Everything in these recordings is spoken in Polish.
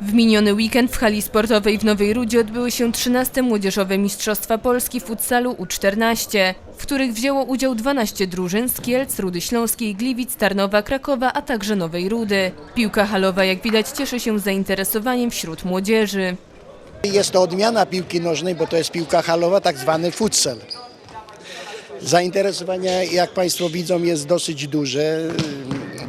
W miniony weekend w hali sportowej w Nowej Rudzie odbyły się 13 Młodzieżowe Mistrzostwa Polski futsalu U14, w których wzięło udział 12 drużyn z Kielc, Rudy Śląskiej, Gliwic, Tarnowa, Krakowa, a także Nowej Rudy. Piłka halowa, jak widać, cieszy się zainteresowaniem wśród młodzieży. Jest to odmiana piłki nożnej, bo to jest piłka halowa, tak zwany futsal. Zainteresowanie, jak Państwo widzą, jest dosyć duże.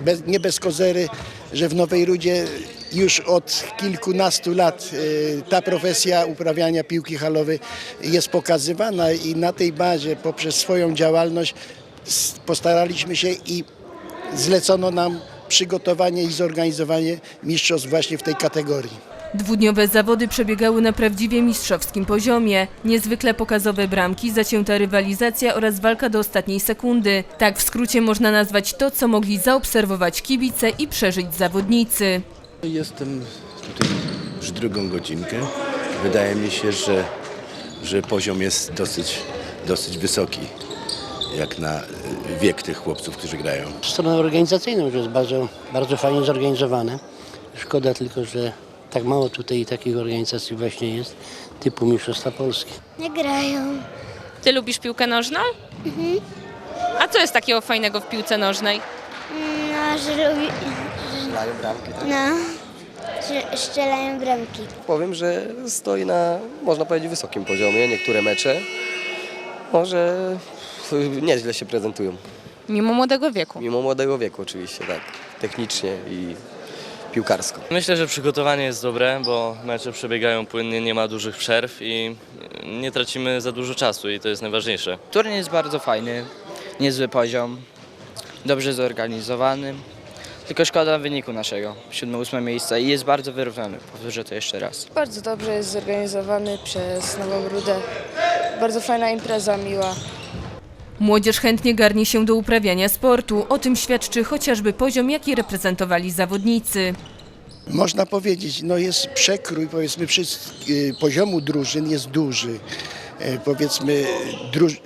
Bez, nie bez kozery, że w Nowej Rudzie już od kilkunastu lat y, ta profesja uprawiania piłki halowej jest pokazywana i na tej bazie poprzez swoją działalność postaraliśmy się i zlecono nam przygotowanie i zorganizowanie mistrzostw właśnie w tej kategorii. Dwudniowe zawody przebiegały na prawdziwie mistrzowskim poziomie. Niezwykle pokazowe bramki, zacięta rywalizacja oraz walka do ostatniej sekundy. Tak w skrócie można nazwać to, co mogli zaobserwować kibice i przeżyć zawodnicy. Jestem tutaj już drugą godzinkę. Wydaje mi się, że, że poziom jest dosyć, dosyć wysoki, jak na y, wiek tych chłopców, którzy grają. Stronę organizacyjną, że jest bardzo, bardzo fajnie zorganizowane. Szkoda tylko, że tak mało tutaj takich organizacji właśnie jest, typu Mistrzostwa Polski. Nie grają. Ty lubisz piłkę nożną? A co jest takiego fajnego w piłce nożnej? No, że lubi... Strzelają bramki, No, że strzelają bramki. Powiem, że stoi na, można powiedzieć, wysokim poziomie. Niektóre mecze może nieźle się prezentują. Mimo młodego wieku. Mimo młodego wieku oczywiście, tak. Technicznie i piłkarsko. Myślę, że przygotowanie jest dobre, bo mecze przebiegają płynnie, nie ma dużych przerw i nie tracimy za dużo czasu i to jest najważniejsze. Turniej jest bardzo fajny, niezły poziom, dobrze zorganizowany. Tylko szkoda wyniku naszego, 7-8 miejsce i jest bardzo wyrównany, powtórzę to jeszcze raz. Bardzo dobrze jest zorganizowany przez Nową Rudę. Bardzo fajna impreza, miła. Młodzież chętnie garnie się do uprawiania sportu. O tym świadczy chociażby poziom, jaki reprezentowali zawodnicy. Można powiedzieć, no jest przekrój powiedzmy poziomu drużyn jest duży. E, Powiedzmy druż-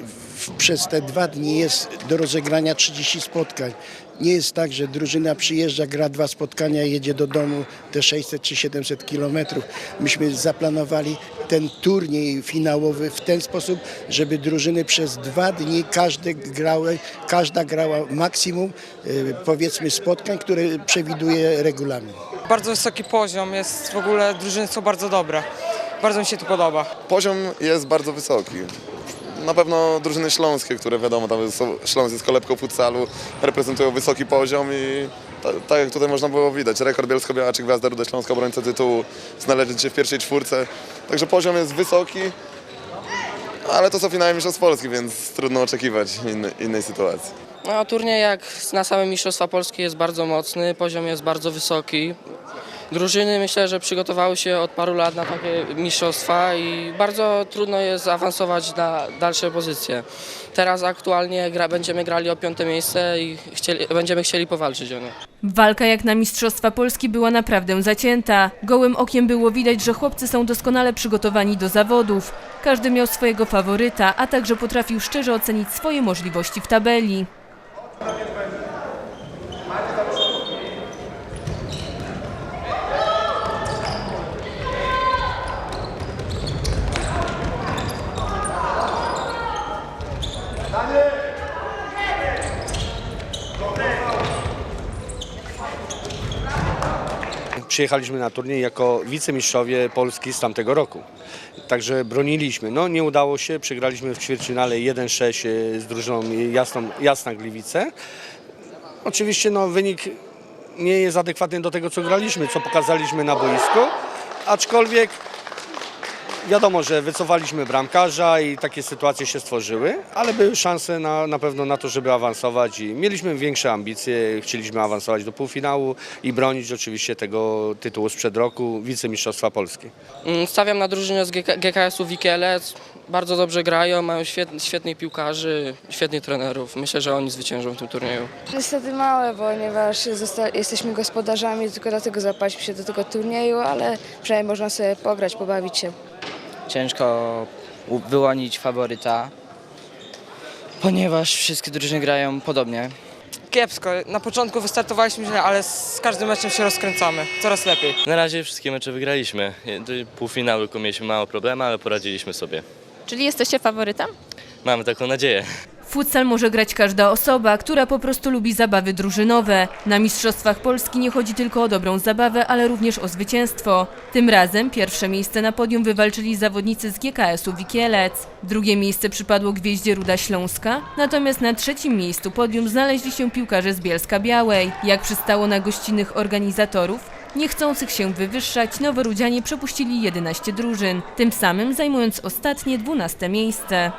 przez te dwa dni jest do rozegrania 30 spotkań. Nie jest tak, że drużyna przyjeżdża, gra dwa spotkania i jedzie do domu te 600 czy 700 kilometrów. Myśmy zaplanowali ten turniej finałowy w ten sposób, żeby drużyny przez dwa dni każde grały, każda grała maksimum y, powiedzmy spotkań, które przewiduje regulamin. Bardzo wysoki poziom, jest w ogóle, drużyny są bardzo dobre. Bardzo mi się to podoba. Poziom jest bardzo wysoki. Na pewno drużyny śląskie, które wiadomo, tam są, Śląsk jest kolebką futsalu, reprezentują wysoki poziom i ta, tak jak tutaj można było widać, rekord Bielsko-Biała czy Gwiazda Ruda Śląska, obrońca tytułu, znaleźć się w pierwszej czwórce. Także poziom jest wysoki, ale to są finały Mistrzostw Polski, więc trudno oczekiwać innej, innej sytuacji. No, turniej jak na same Mistrzostwa Polskie jest bardzo mocny, poziom jest bardzo wysoki. Drużyny myślę, że przygotowały się od paru lat na takie mistrzostwa i bardzo trudno jest awansować na dalsze pozycje. Teraz aktualnie gra, będziemy grali o piąte miejsce i chcieli, będziemy chcieli powalczyć o nie. Walka jak na Mistrzostwa Polski była naprawdę zacięta. Gołym okiem było widać, że chłopcy są doskonale przygotowani do zawodów. Każdy miał swojego faworyta, a także potrafił szczerze ocenić swoje możliwości w tabeli. Przyjechaliśmy na turniej jako wicemistrzowie Polski z tamtego roku. Także broniliśmy. No nie udało się, przegraliśmy w ćwierćfinale 1-6 z drużyną Jasną, Jasna Gliwice. Oczywiście no, wynik nie jest adekwatny do tego, co graliśmy, co pokazaliśmy na boisku, aczkolwiek wiadomo, że wycofaliśmy bramkarza i takie sytuacje się stworzyły, ale były szanse na, na pewno na to, żeby awansować i mieliśmy większe ambicje, chcieliśmy awansować do półfinału i bronić oczywiście tego tytułu sprzed roku, wicemistrzostwa Polski. Mm, Stawiam na drużynę z GK GKS-u Wikielec. Bardzo dobrze grają, mają świet, świetnych piłkarzy, świetnych trenerów. Myślę, że oni zwyciężą w tym turnieju. Niestety małe, ponieważ jesteśmy gospodarzami, tylko dlatego zapaliśmy się do tego turnieju, ale przynajmniej można sobie pograć, pobawić się. Ciężko wyłonić faworyta, ponieważ wszystkie drużyny grają podobnie. kiepsko. Na początku wystartowaliśmy źle, ale z każdym meczem się rozkręcamy. Coraz lepiej. Na razie wszystkie mecze wygraliśmy. Półfinały tylko mieliśmy mało problemy, ale poradziliśmy sobie. Czyli jesteście faworytem? Mamy taką nadzieję. Futsal może grać każda osoba, która po prostu lubi zabawy drużynowe. Na Mistrzostwach Polski nie chodzi tylko o dobrą zabawę, ale również o zwycięstwo. Tym razem pierwsze miejsce na podium wywalczyli zawodnicy z GKS-u Wikielec. Drugie miejsce przypadło Gwieździe Ruda Śląska, natomiast na trzecim miejscu podium znaleźli się piłkarze z Bielska Białej. Jak przystało na gościnnych organizatorów, niechcących się wywyższać, noworudzianie przepuścili 11 drużyn, tym samym zajmując ostatnie 12 miejsce.